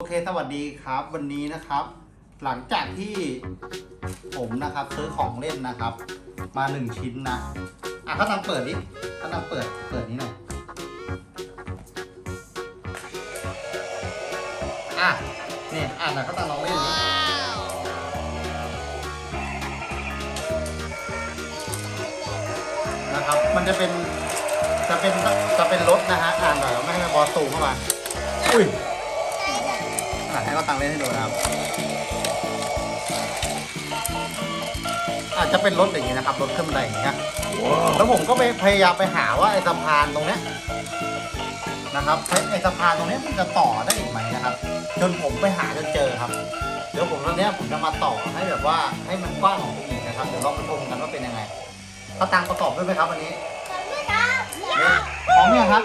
โอเค สวัสดีครับ วันนี้นะครับ หลังจากที่ผมนะครับซื้อของเล่นนะครับ มาหนึ่งชิ้นนะ อะเขาทำเปิดดิเขาทำเปิด เปิดนี้หน่อย อะ เนี่ย อ่านหน่อยเขาตั้งลองเล่นดินะครับ มันจะเป็น จะเป็น จะเป็นรถนะฮะ อ่านหน่อยไม่ให้มันบอสตูมเข้ามา อุ้ย อะให้เขาตังเล่นให้ดูนะครับ อาจจะเป็นรถอย่างนี้นะครับรถขึ้นบันไดอย่างเงี้ยแล้วผมก็ไปพยายามไปหาว่าไอ้สะพานตรงเนี้ยนะครับไอ้ไอ้สะพานตรงเนี้ยมันจะต่อได้อีกไหมนะครับ จนผมไปหาจนเจอครับ เดี๋ยวผมตอนเนี้ยผมจะมาต่อให้แบบว่าให้มันกว้างของผมอีกนะครับเดี๋ยวเราไปชมกันว่าเป็นยังไงเขาตังประกอบด้วยไหมครับวันนี้เนี่ยพร้อมยังครับ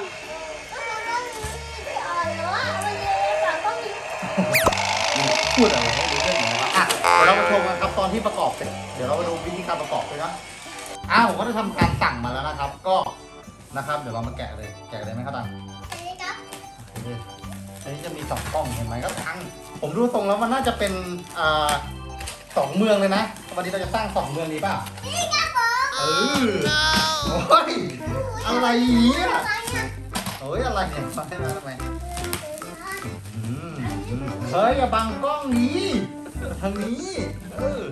พูดอะไรให้ดูเรื่องหน่อยนะครับอะเดี๋ยวเรามาชมกันครับตอนที่ประกอบเสร็จเดี๋ยวเรามาดูวิธีการประกอบเลยนะอ้าวผมก็ได้ทำการสั่งมาแล้วนะครับ ก็นะครับ เดี๋ยวเรามาแกะเลยแกะเลยไหมครับตังโอเคอันนี้จะมีสองกล้องเห็นไหมก็ตังผมดูทรงแล้วมันน่าจะเป็นอ่าสองเมืองเลยนะวันนี้เราจะสร้างสองเมืองนี้ป่ะเออโอ้ยอะไรเนี่ยโอ้ยอะไรเนี่ยมาให้มาทำไมอืม เฮ้ยอย่าบังกล้องนี้ทางนี้เออ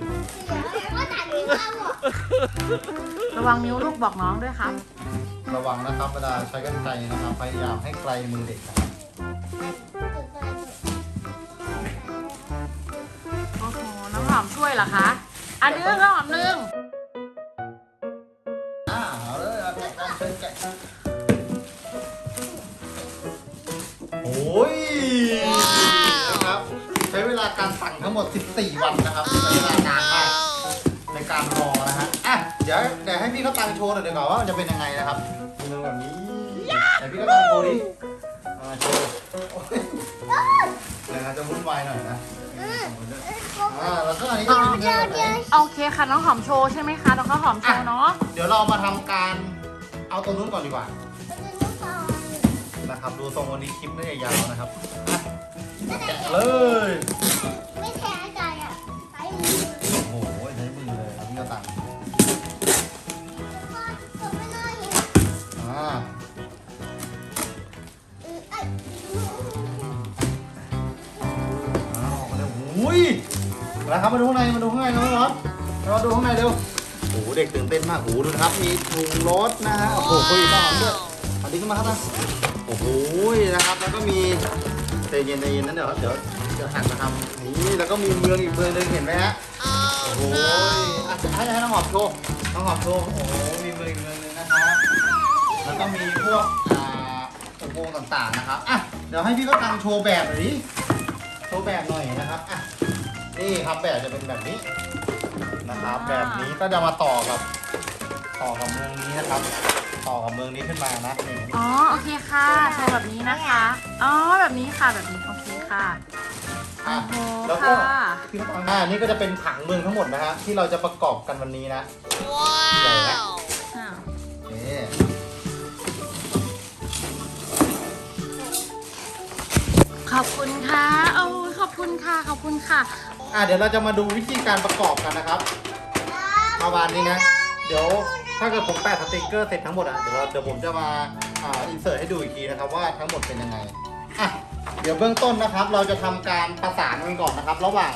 ระวังนิ้วลูกบอกน้องด้วยครับระวังนะครับเวลาใช้กันไกรนะครับพยายามให้ไกลมือเด็กนะครับโอ้โหน้ำหอมช่วยเหรอคะอันนึงน้ำหอมนึงอ่าเอาเลยเอาแกะกันเชิญแกะโอ้ย สั่งทั้งหมด 14 วันนะครับใช้เวลานานมากในการรอนะฮะอะเดี๋ยวเดี๋ยวให้พี่เขาตังโชว์หน่อยดีกว่าว่ามันจะเป็นยังไงนะครับมือแบบนี้เดี๋ยวพี่เขาตังโชว์ดิเอามาโชว์โอ้ยเดี๋ยวนะจะวุ่นวายหน่อยนะอ่าแล้วก็อันนี้ก็เป็นเรื่องแบบไหนโอเคค่ะน้องหอมโชว์ใช่ไหมคะน้องข้าวหอมโชว์เนาะเดี๋ยวเรามาทำการเอาตัวนู้นก่อนดีกว่านะครับ ดูทรงวันนี้คลิปน่าจะยาวนะครับอะแกะเลย ตื่นเต้นมากโอ้โหดูนะครับมีถุงรถนะฮะโอ้โหคุยต้อนด้วยเอาดิ้งขึ้นมาครับนะโอ้โหนะครับแล้วก็มีใจเย็นใจเย็นนั่นเดี๋ยวเดี๋ยวเดี๋ยวหันมาทำนี่แล้วก็มีเมืองอีกเมืองหนึงเห็นไหมฮะโอ้โหอะให้ให้น้องหอมโชว์น้องหอมโชว์โอ้โหมีเมืองอีกเมืองหนึงนะครับแล้วก็มีพวกอ่าอุโมงค์ต่างๆนะครับอะเดี๋ยวให้พี่ก็ตังโชว์แบบหน่อยดิโชว์แบบหน่อยนะครับอะนี่ครับแบบจะเป็นแบบนี้ นะครับ แบบนี้ก็จะมาต่อกับ ต่อกับเมืองนี้นะครับ ต่อกับเมืองนี้ขึ้นมานะนี่อ๋อโอเคค่ะโชว์แบบนี้นะคะ อ๋อแบบนี้ค่ะแบบนี้โอเคค่ะอะโอ้โหแล้วก็ค่ะพี่ก็ตังอ่านี่ก็จะเป็นผังเมืองทั้งหมดนะฮะที่เราจะประกอบกันวันนี้นะใหญ่แล้วอ้าวนี่ขอบคุณค่ะโอ้ยขอบคุณค่ะขอบคุณค่ะ อะเดี๋ยวเราจะมาดูวิธีการประกอบกันนะครับประมาณนี้นะ เดี๋ยวถ้าเกิดผมแปะสติกเกอร์เสร็จทั้งหมดอะเดี๋ยวเราเดี๋ยวผมจะมาอ่าอินเสิร์ตให้ดูอีกทีนะครับว่าทั้งหมดเป็นยังไงอะเดี๋ยวเบื้องต้นนะครับ เราจะทำการประสานกันก่อนนะครับ ระหว่าง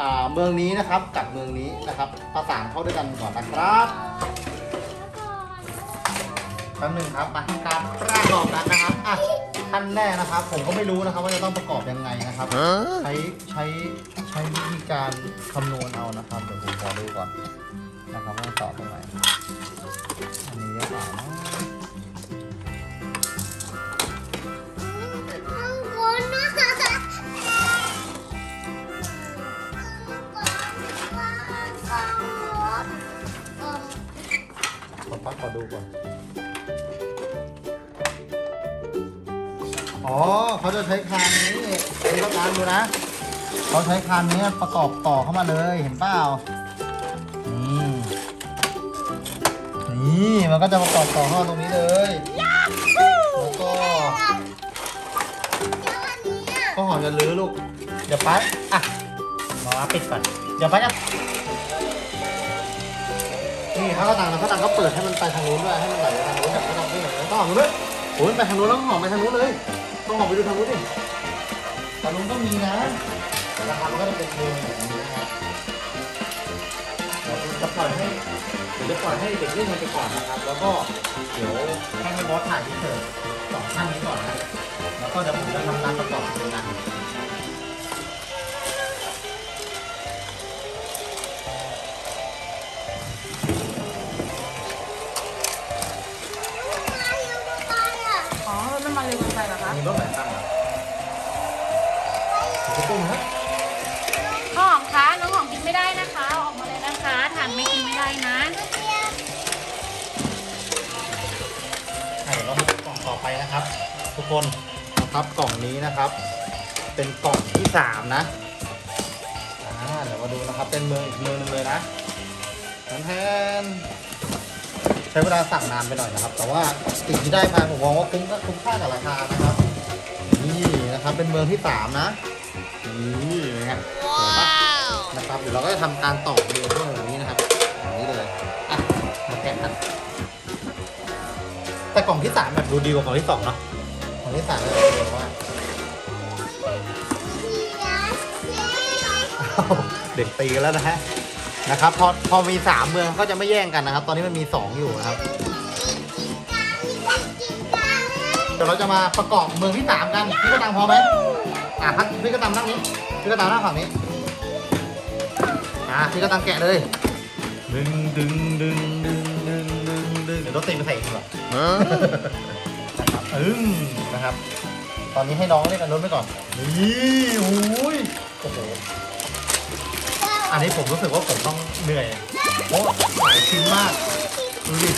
อ่าเมืองนี้นะครับกับเมืองนี้นะครับ ประสานเข้าด้วยกันก่อนนะครับ แป๊บหนึงครับมาทำการประกอบกันนะครับอะขั้นแรกนะครับ ผมก็ไม่รู้นะครับ ว่าจะต้องประกอบยังไงนะครับ ใช้ใช้ใช้วิธีการคำนวณเอานะครับเดี๋ยวผมขอดูก่อนนะครับว่าตอบตรงไหนอันนี้หรือเปล่านะขอพักขอดูก่อน อ๋อเขาจะใช้คานนี้นี่ก็ตามดูนะเขาใช้คานนี้ประกอบต่อเข้ามาเลยเห็นเปล่านี่นี่มันก็จะประกอบต่อเข้าตรงนี้เลยแล้วก็ก็หอมอย่าลื้อลูกเดี๋ยวป้าอะมาปิดก่อนเดี๋ยวป้าจะนี่เข้าวตังนะข้าวตังก็เปิดให้มันไปทางนู้นด้วยให้มันไหลไปทางนู้นแบบข้าวตังไม่ไหลต้องหอมด้วยโอ้ยไปทางนู้นแล้วหอมไปทางนู้นเลย ต้องหอมไปดูทางนู้นดิทางนู้นก็มีนะแต่ราคามันก็จะเป็นเมืองแบบนี้นะครับเดี๋ยวจะปล่อยให้เดี๋ยวจะปล่อยให้เด็กเล่นกันไปก่อนนะครับ แล้วก็เดี๋ยวให้ให้บอสถ่ายที่เถิดสองท่านนี้ก่อนนะแล้วก็เดี๋ยวผมจะทำการประกอบดูนะ นไปเหรอคะมีรถไหนตั้งอะจะตุ้มฮะข้าวหอมคะน้องหอมกินไม่ได้นะคะเอาออกมาเลยนะคะทานไม่กินไม่ได้นะอะเดี๋ยวเรามากล่องต่อไปนะครับ ทุกคนนะครับกล่องนี้นะครับ เป็นกล่องที่สามนะอ่าเดี๋ยวมาดูนะครับเป็นมืออีกมือหนึงเลยนะแทนใช้เวลาสั่งนานไปหน่อยนะครับ แต่ว่าสิ่งที่ได้มาผมมองว่าคุ้มคุ้มค่ากับราคานะครับ นี่นะครับ เป็นเมืองที่สามนะ นี่นะฮะสวยปะนะครับ เดี๋ยวเราก็จะทำการต่อเมืองด้วยแบบนี้นะครับอย่างนี้เลยอะมาแกะกันแต่กล่องที่สามแบบดูดีกว่ากล่องที่สองเนาะกล่องที่สามเลยบอกว่าอ้าวเด็กตีกันแล้วนะฮะนะครับพอพอมีสามเมืองก็จะไม่แย่งกันนะครับ ตอนนี้มันมีสองอยู่นะครับ ดี๋ยวเราจะมาประกอบเมืองที่สามกันพี่กระตังพอไหมอะพักพี่กระตังนั่งนี้พี่กระตังนั่งฝั่งนี้อะพี่กระตังแกะเลยดึงดึงดึงดึงดึงดึงดึงเดี๋ยวต้องตีไปใส่อีกเหรอนะครับอึ้งนะครับ ตอนนี้ให้น้องเล่นกันรถไปก่อนนี่โอ้ยโอ้โหอันนี้ผมรู้สึกว่าผมต้องเหนื่อยเพราะหลายชิ้นมากดูดิ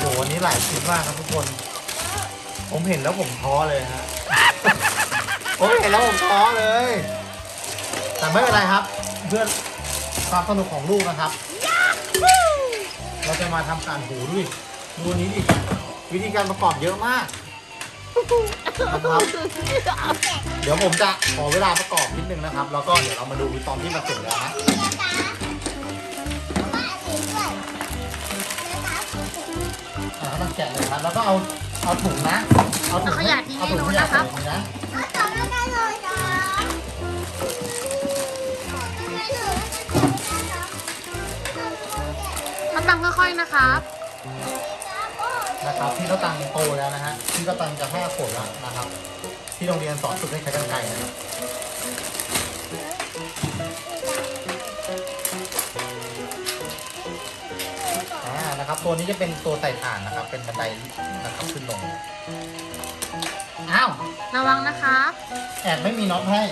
โอ้โห วันนี้หลายชิ้นมากครับทุกคน ผมเห็นแล้วผมท้อเลยฮะ ผมเห็นแล้วผมท้อเลย แต่ไม่เป็นไรครับ เพื่อนความสนุกของลูกนะครับ เราจะมาทำการหูด้วยดูนนี้ดิวิธีการประกอบเยอะมากนะครับเดี๋ยวผมจะขอเวลาประกอบนิดนึงนะครับ แล้วก็เดี๋ยวเรามาดูตอนที่มันเสร็จแล้วนะ อ่าต้องแกะเลยครับ แล้วก็เอาเอาถุงนะ เอาถุงเอาขยะทิ้งให้เอาถุนู้นนะครับขยะใส่ถุงนะข้าวตังค่อยๆนะครับ นะครับพี่ก็ตังโตแล้วนะฮะพี่ก็ตังจะห้าขวบแล้วนะครับ ที่โรงเรียนสอนฝึกให้ใช้กันไกรนะครับ นะครับ ตัวนี้จะเป็นตัวไต่ถ่านนะครับ เป็นบันไดนะครับขึ้นลง อ้าว ระวังนะครับแอบไม่มีน็อตให้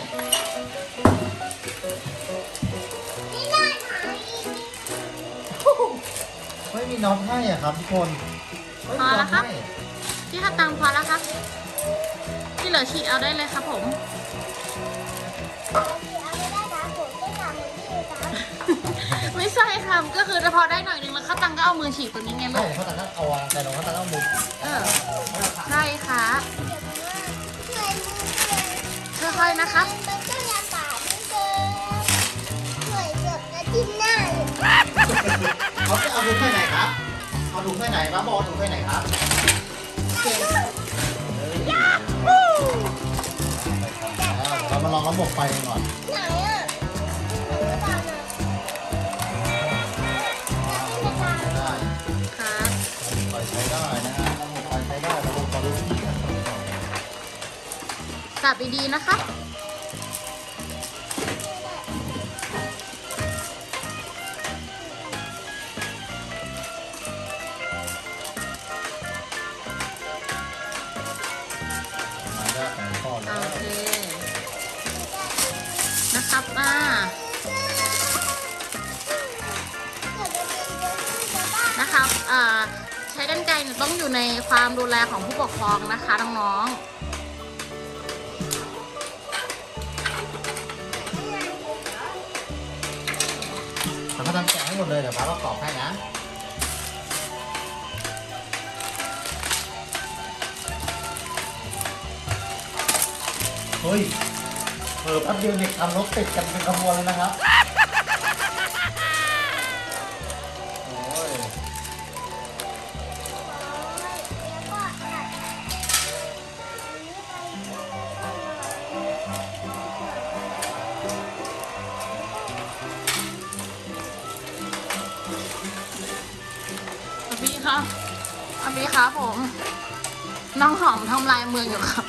ไม่มีน็อตให้อะครับทุกคนไม่มีน็อตให้พี่ข้าวตังพอแล้วครับ ที่เหลือฉีดเอาได้เลยครับผม ไม่ใช่ค่ะก็คือพอได้หน่อยนึงแล้วข้าวตังก็เอามือฉีดตัวนี้ไงลูใช่กเขาแต่ก็เอาวางแต่น้องเขาแต่ก็เอามือเออใช่ค่ะค่อยๆนะครับเขาจะเอาถุงไปไหนครับเอาถุงไปไหนครับบอกเอาถุงไปไหนครับเรามาลองระบบไฟกันก่อนใจับดีๆนะครับมาได้ของพ่อโอแล้วเค นะครับอ่านะครับอ่าใช้กันไกรเนี่ยต้องอยู่ในความดูแลของผู้ปกครองนะคะน้องเหมดเลยเดี๋ยวป้าเระกอบให้นะเฮ้ยเออแป๊บเดียวเด็กทำรถติดกันเป็นขบวนเลยนะครับ ครับอาบีครับผม น้องหอมทำลายเมืองอยู่ครับ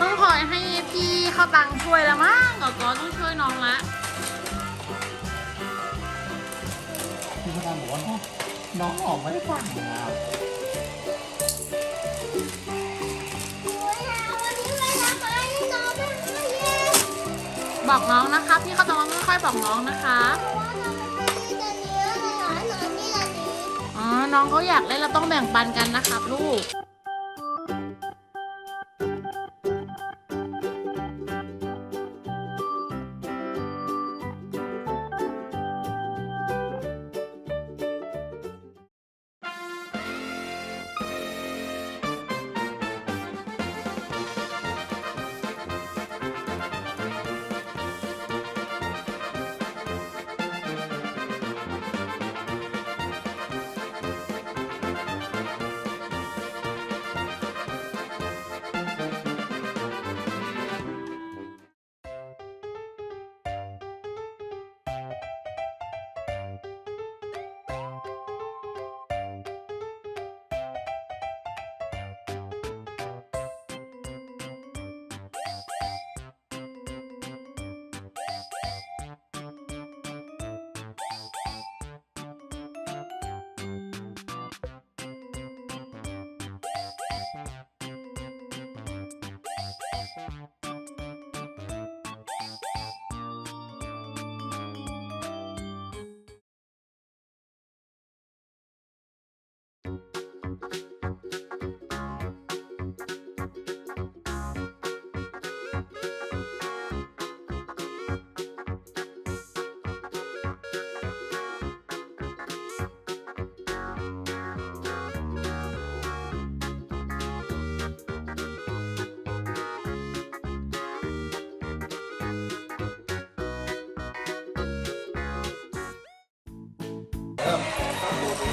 ต้องคอยให้พี่เข้าตังช่วยแล้วมั้งก็ก็ต้องช่วยน้องละพี่พนันบอกว่าน้องน้องออกไม่ได้ฟังนะครับ บอกน้องนะคะพี่เขาต้องไม่ค่อยบอกน้องนะคะอ๋อน้องเขาอยากเล่นเราต้องแบ่งปันกันนะครับลูก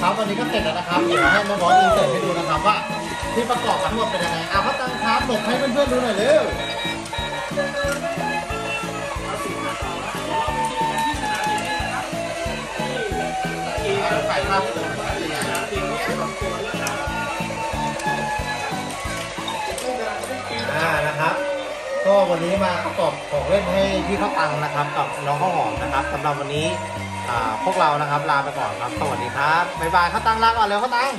ครับวันนี้ก็เสร็จแล้วนะครับเดี๋ยวให้มาบอสอินเสิร์ตให้ดูนะครับว่า ที่ประกอบทั้งหมดเป็นยังไงเอาพัตังครับบอกให้เพื่อนๆดูหน่อยเร็วถ่ายภาพอ่านะครับ ก็วันนี้มาประกอบของเล่นให้พี่ข้าวตังนะครับ กับน้องข้าวหอมนะครับสำหรับวันนี้ พวกเรานะครับลาไปก่อนครับ สวัสดีครับ บ๊ายบายข้าตังลาก่อนเร็วข้าตัง